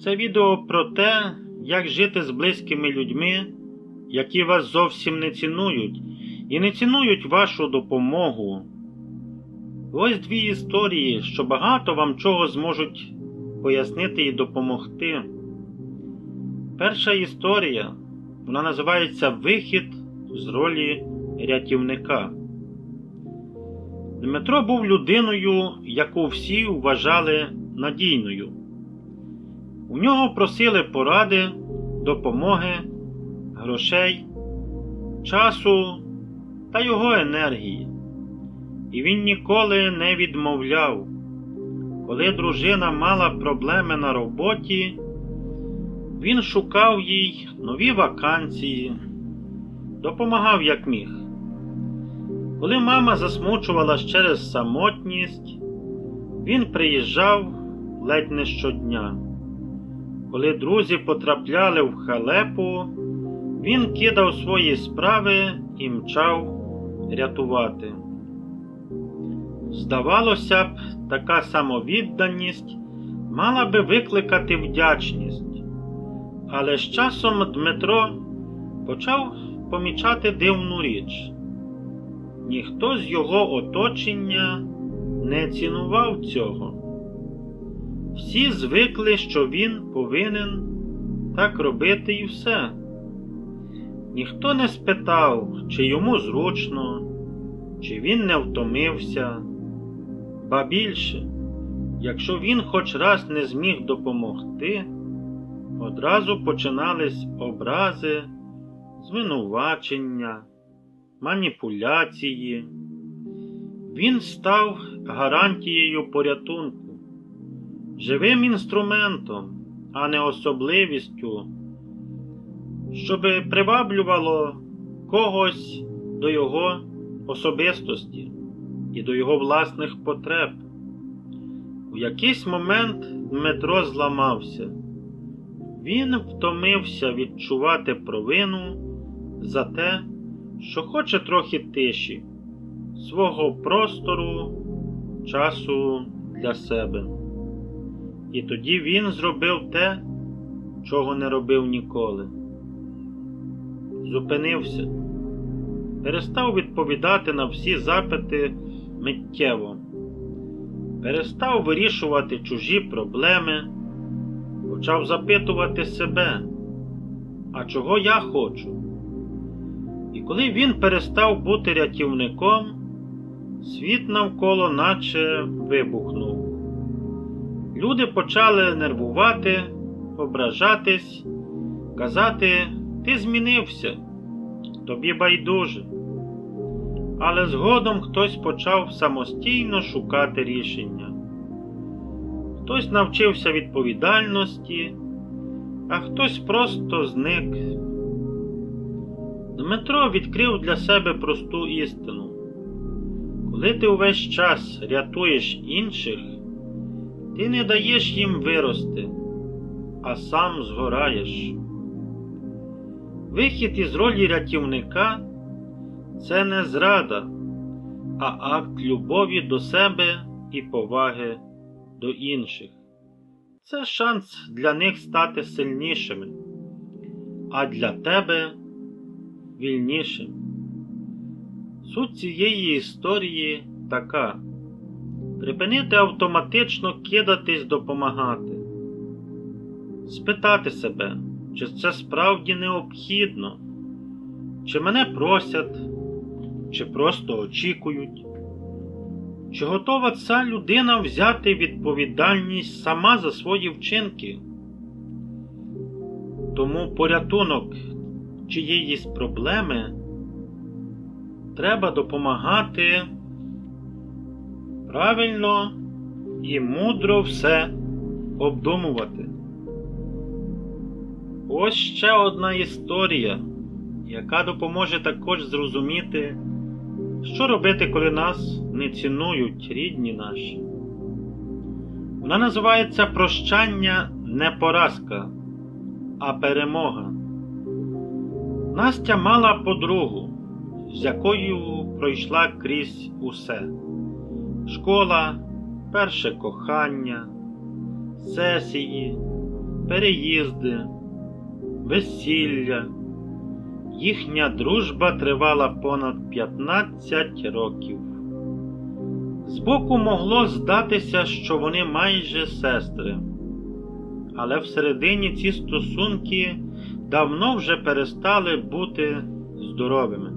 Це відео про те, як жити з близькими людьми, які вас зовсім не цінують і не цінують вашу допомогу. Ось дві історії, що багато вам чого зможуть пояснити і допомогти. Перша історія вона називається Вихід з ролі рятівника. Дмитро був людиною, яку всі вважали надійною. У нього просили поради, допомоги, грошей, часу та його енергії. І він ніколи не відмовляв. Коли дружина мала проблеми на роботі, він шукав їй нові вакансії, допомагав як міг. Коли мама засмучувалась через самотність, він приїжджав ледь не щодня. Коли друзі потрапляли в халепу, він кидав свої справи і мчав рятувати. Здавалося б, така самовідданість мала би викликати вдячність, але з часом Дмитро почав помічати дивну річ. Ніхто з його оточення не цінував цього. Всі звикли, що він повинен так робити і все. Ніхто не спитав, чи йому зручно, чи він не втомився. Ба більше, якщо він хоч раз не зміг допомогти, одразу починались образи, звинувачення, маніпуляції. Він став гарантією порятунку, живим інструментом, а не особливістю, щоби приваблювало когось до його особистості і до його власних потреб. У якийсь момент Дмитро зламався. Він втомився відчувати провину за те, що хоче трохи тиші, свого простору, часу для себе. І тоді він зробив те, чого не робив ніколи. Зупинився, перестав відповідати на всі запити миттєво, перестав вирішувати чужі проблеми, почав запитувати себе, а чого я хочу? І коли він перестав бути рятівником, світ навколо наче вибухнув. Люди почали нервувати, ображатись, казати, ти змінився, тобі байдуже. Але згодом хтось почав самостійно шукати рішення. Хтось навчився відповідальності, а хтось просто зник. Дмитро відкрив для себе просту істину. Коли ти увесь час рятуєш інших, ти не даєш їм вирости, а сам згораєш. Вихід із ролі рятівника це не зрада, а акт любові до себе і поваги до інших. Це шанс для них стати сильнішими, а для тебе вільнішим. Суть цієї історії така: припинити автоматично кидатись допомагати, спитати себе, чи це справді необхідно, чи мене просять, чи просто очікують, чи готова ця людина взяти відповідальність сама за свої вчинки. Тому порятунок чиєїсь проблеми треба допомагати правильно і мудро все обдумувати. Ось ще одна історія, яка допоможе також зрозуміти, що робити, коли нас не цінують рідні наші. Вона називається Прощання не поразка, а перемога. Настя мала подругу, з якою пройшла крізь усе: школа, перше кохання, сесії, переїзди, весілля. Їхня дружба тривала понад 15 років. Збоку могло здатися, що вони майже сестри. Але всередині ці стосунки давно вже перестали бути здоровими.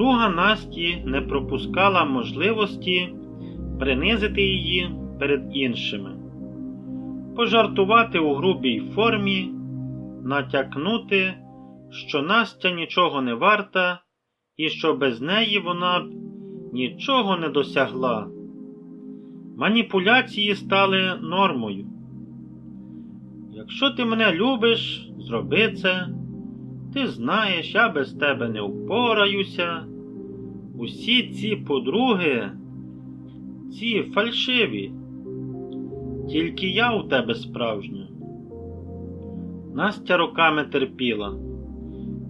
Подруга Насті не пропускала можливості принизити її перед іншими, пожартувати у грубій формі, натякнути, що Настя нічого не варта і що без неї вона б нічого не досягла. Маніпуляції стали нормою. Якщо ти мене любиш, зроби це. Ти знаєш, я без тебе не впораюся. Усі ці подруги, ці фальшиві, тільки я у тебе справжня. Настя роками терпіла.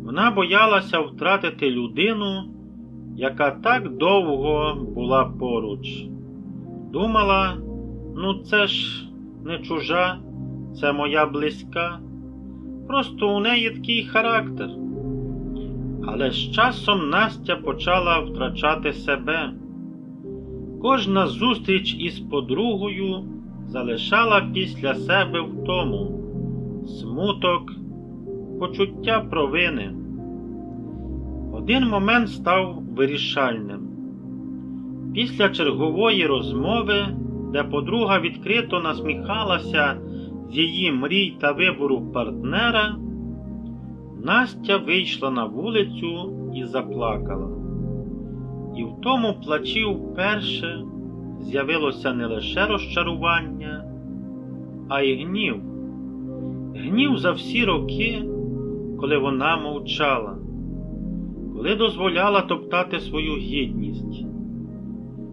Вона боялася втратити людину, яка так довго була поруч. Думала, ну це ж не чужа, це моя близька. Просто у неї такий характер. Але з часом Настя почала втрачати себе. Кожна зустріч із подругою залишала після себе втому, смуток, почуття провини. Один момент став вирішальним. Після чергової розмови, де подруга відкрито насміхалася з її мрій та вибору партнера, Настя вийшла на вулицю і заплакала. І в тому плачі вперше з'явилося не лише розчарування, а й гнів. Гнів за всі роки, коли вона мовчала, коли дозволяла топтати свою гідність.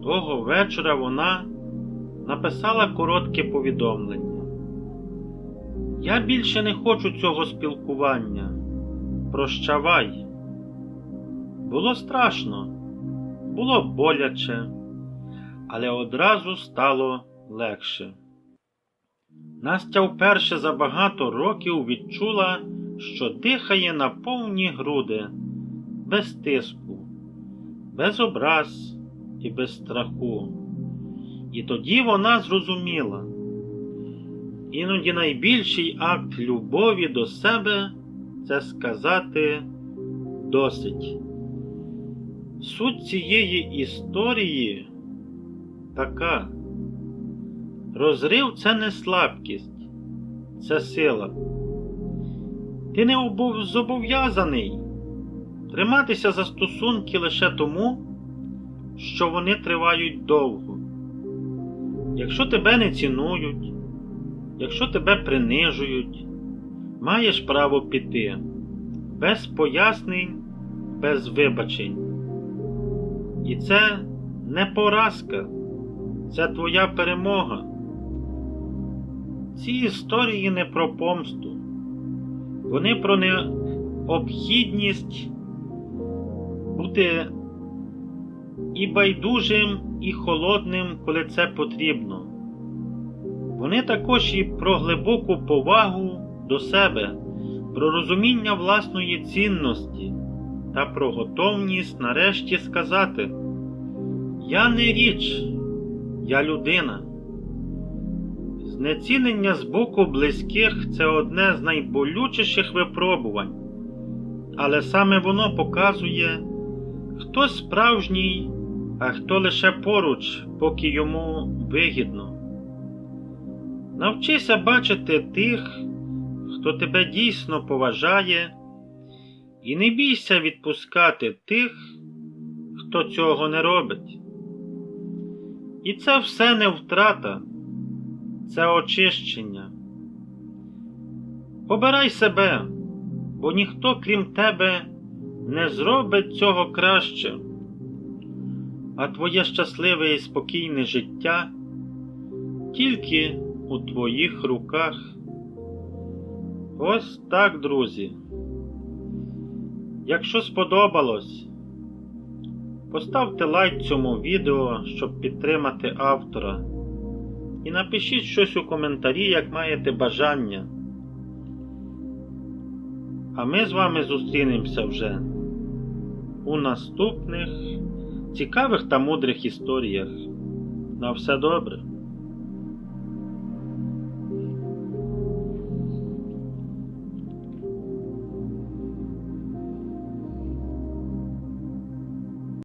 Того вечора вона написала коротке повідомлення. Я більше не хочу цього спілкування. Прощавай. Було страшно, було боляче, але одразу стало легше. Настя вперше за багато років відчула, що дихає на повні груди, без тиску, без образ і без страху. І тоді вона зрозуміла. Іноді найбільший акт любові до себе це сказати досить. Суть цієї історії така. Розрив це не слабкість, це сила. Ти не обов- зобов'язаний триматися за стосунки лише тому, що вони тривають довго. Якщо тебе не цінують, Якщо тебе принижують, маєш право піти без пояснень, без вибачень. І це не поразка, це твоя перемога. Ці історії не про помсту, вони про необхідність бути і байдужим, і холодним, коли це потрібно. Вони також і про глибоку повагу до себе, про розуміння власної цінності та про готовність нарешті сказати: Я не річ, я людина. Знецінення з боку близьких це одне з найболючіших випробувань, але саме воно показує, хто справжній, а хто лише поруч, поки йому вигідно. Навчися бачити тих, хто тебе дійсно поважає, і не бійся відпускати тих, хто цього не робить. І це все не втрата, це очищення. Обирай себе, бо ніхто, крім тебе, не зробить цього краще, а твоє щасливе і спокійне життя тільки у твоїх руках. Ось так, друзі. Якщо сподобалось, поставте лайк цьому відео, щоб підтримати автора. І напишіть щось у коментарі, як маєте бажання. А ми з вами зустрінемося вже у наступних цікавих та мудрих історіях. На все добре.